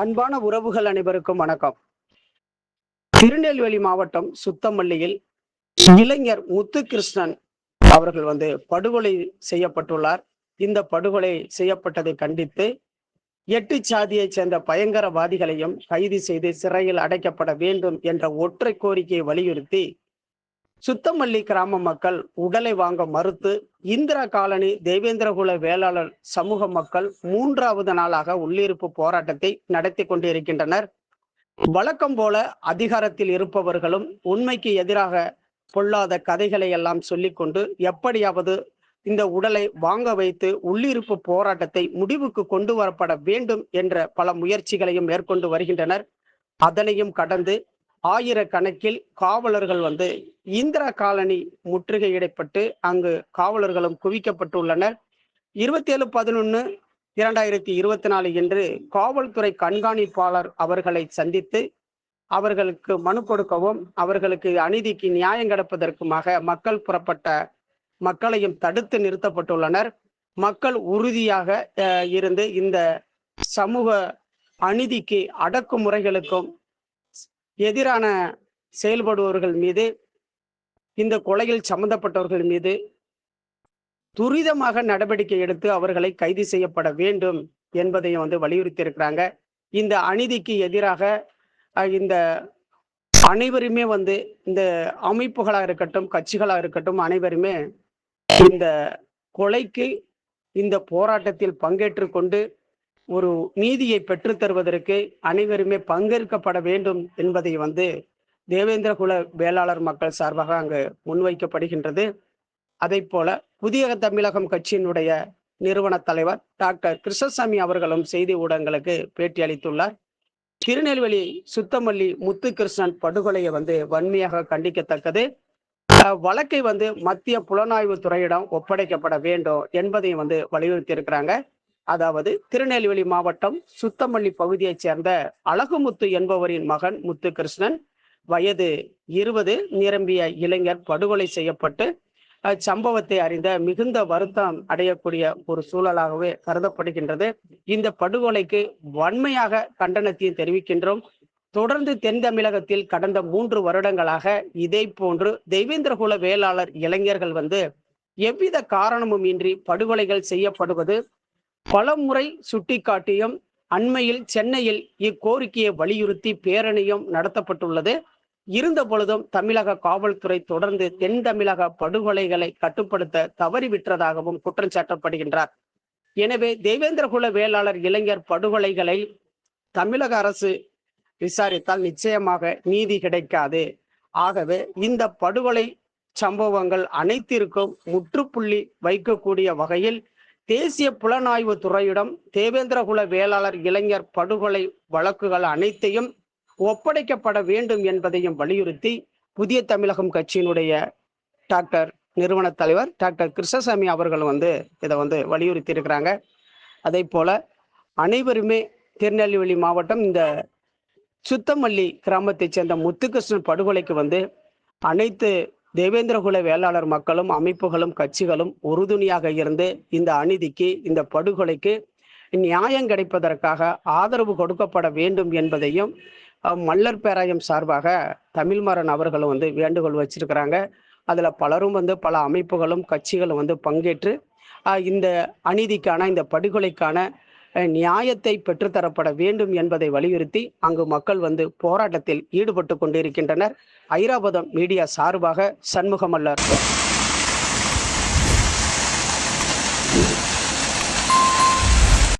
அன்பான உறவுகள் அனைவருக்கும் வணக்கம். திருநெல்வேலி மாவட்டம் சுத்தமல்லியில் இளைஞர் முத்துகிருஷ்ணன் அவர்கள் வந்து படுகொலை செய்யப்பட்டுள்ளார். இந்த படுகொலை செய்யப்பட்டதை கண்டித்து எட்டு சாதியைச் சேர்ந்த பயங்கரவாதிகளையும் கைது செய்து சிறையில் அடைக்கப்பட வேண்டும் என்ற ஒற்றை கோரிக்கையை வலியுறுத்தி சுத்தமல்லி கிராம மக்கள் உடலை வாங்க மறுத்து இந்திரா காலனி தேவேந்திரகுல வேளாளர் சமூக மக்கள் மூன்றாவது நாளாக உள்ளிருப்பு போராட்டத்தை நடத்தி கொண்டிருக்கின்றனர். வழக்கம் போல அதிகாரத்தில் இருப்பவர்களும் உண்மைக்கு எதிராக பொல்லாத கதைகளை எல்லாம் சொல்லிக்கொண்டு எப்படியாவது இந்த உடலை வாங்க வைத்து உள்ளிருப்பு போராட்டத்தை முடிவுக்கு கொண்டு வரப்பட வேண்டும் என்ற பல முயற்சிகளையும் மேற்கொண்டு வருகின்றனர். அதனையும் கடந்து ஆயிரக்கணக்கில் காவலர்கள் வந்து இந்திரா காலனி முற்றுகையிடப்பட்டு அங்கு காவலர்களும் குவிக்கப்பட்டுள்ளனர். இருபத்தி ஏழு பதினொன்று இரண்டாயிரத்தி இருபத்தி நாலு என்று காவல்துறை கண்காணிப்பாளர் அவர்களை சந்தித்து அவர்களுக்கு மனு கொடுக்கவும் அவர்களுக்கு அநீதிக்கு நியாயம் கிடப்பதற்குமாக மக்கள் புறப்பட்ட மக்களையும் தடுத்து நிறுத்தப்பட்டுள்ளனர். மக்கள் உறுதியாக இருந்து இந்த சமூக அநீதிக்கு அடக்குமுறைகளுக்கும் எதிரான செயல்படுபவர்கள் மீது இந்த கொலையில் சம்பந்தப்பட்டவர்கள் மீது துரிதமாக நடவடிக்கை எடுத்து அவர்களை கைது செய்யப்பட வேண்டும் என்பதையும் வந்து வலியுறுத்தி இருக்கிறாங்க இந்த அநீதிக்கு எதிராக இந்த அனைவருமே வந்து இந்த அமைப்புகளாக இருக்கட்டும் கட்சிகளாக இருக்கட்டும் அனைவருமே இந்த கொலைக்கு இந்த போராட்டத்தில் பங்கேற்று கொண்டு ஒரு நீதியை பெற்றுத் தருவதற்கு அனைவருமே பங்கேற்கப்பட வேண்டும் என்பதை வந்து தேவேந்திரகுல வேளாளர் மக்கள் சார்பாக அங்கு முன்வைக்கப்படுகின்றது. அதை போல புதிய தமிழகம் கட்சியினுடைய நிறுவன தலைவர் டாக்டர் கிருஷ்ணசாமி அவர்களும் செய்தி ஊடகங்களுக்கு பேட்டி அளித்துள்ளார். திருநெல்வேலி சுத்தமல்லி முத்துகிருஷ்ணன் படுகொலையை வந்து வன்மையாக கண்டிக்கத்தக்கது. வழக்கை வந்து மத்திய புலனாய்வு துறையிடம் ஒப்படைக்கப்பட வேண்டும் என்பதையும் வந்து வலியுறுத்தி இருக்கிறாங்க அதாவது திருநெல்வேலி மாவட்டம் சுத்தமல்லி பகுதியைச் சேர்ந்த அழகுமுத்து என்பவரின் மகன் முத்துகிருஷ்ணன். வயது இருபது நிரம்பிய இளைஞர் படுகொலை செய்யப்பட்டு அச்சம்பவத்தை அறிந்த மிகுந்த வருத்தம் அடையக்கூடிய ஒரு சூழலாகவே கருதப்படுகின்றது. இந்த படுகொலைக்கு வன்மையாக கண்டனத்தையும் தெரிவிக்கின்றோம். தொடர்ந்து தென் தமிழகத்தில் கடந்த மூன்று வருடங்களாக இதே போன்று தெய்வேந்திரகுல வேளாளர் இளைஞர்கள் வந்து எவ்வித காரணமும் இன்றி படுகொலைகள் செய்யப்படுவது பலமுறை சுட்டிக்காட்டியும் அண்மையில் சென்னையில் இக்கோரிக்கையை வலியுறுத்தி பேரணியும் நடத்தப்பட்டுள்ளது. இருந்த பொழுதும் தமிழக காவல்துறை தொடர்ந்து தென் தமிழக படுகொலைகளை கட்டுப்படுத்த தவறிவிட்டதாகவும் குற்றம் சாட்டப்படுகின்றார். எனவே தேவேந்திரகுல வேளாளர் இளைஞர் படுகொலைகளை தமிழக அரசு விசாரித்தால் நிச்சயமாக நீதி கிடைக்காது. ஆகவே இந்த படுகொலை சம்பவங்கள் அனைத்திற்கும் முற்றுப்புள்ளி வைக்கக்கூடிய வகையில் தேசிய புலனாய்வு துறையிடம் தேவேந்திரகுல வேளாளர் இளைஞர் படுகொலை வழக்குகள் அனைத்தையும் ஒப்படைக்கப்பட வேண்டும் என்பதையும் வலியுறுத்தி புதிய தமிழகம் கட்சியினுடைய டாக்டர் நிறுவன தலைவர் டாக்டர் கிருஷ்ணசாமி அவர்கள் வந்து இதை வந்து வலியுறுத்தி இருக்கிறாங்க அதே போல அனைவருமே திருநெல்வேலி மாவட்டம் இந்த சுத்தமல்லி கிராமத்தைச் சேர்ந்த முத்துகிருஷ்ணன் படுகொலைக்கு வந்து அனைத்து தேவேந்திரகுல வேளாளர் மக்களும் அமைப்புகளும் கட்சிகளும் உறுதுணையாக இருந்து இந்த அநீதிக்கு இந்த படுகொலைக்கு நியாயம் கிடைப்பதற்காக ஆதரவு கொடுக்கப்பட வேண்டும் என்பதையும் மல்லர் பேராயம் சார்பாக தமிழ்மரன் அவர்களும் வந்து வேண்டுகோள் வச்சிருக்கிறாங்க. அதில் பலரும் வந்து பல அமைப்புகளும் கட்சிகளும் வந்து பங்கேற்று இந்த அநீதிக்கான இந்த படுகொலைக்கான நியாயத்தை பெற்றுத்தரப்பட வேண்டும் என்பதை வலியுறுத்தி அங்கு மக்கள் வந்து போராட்டத்தில் ஈடுபட்டு கொண்டிருக்கின்றனர். ஐராவதம் மீடியா சார்பாக சண்முகமல்லர்.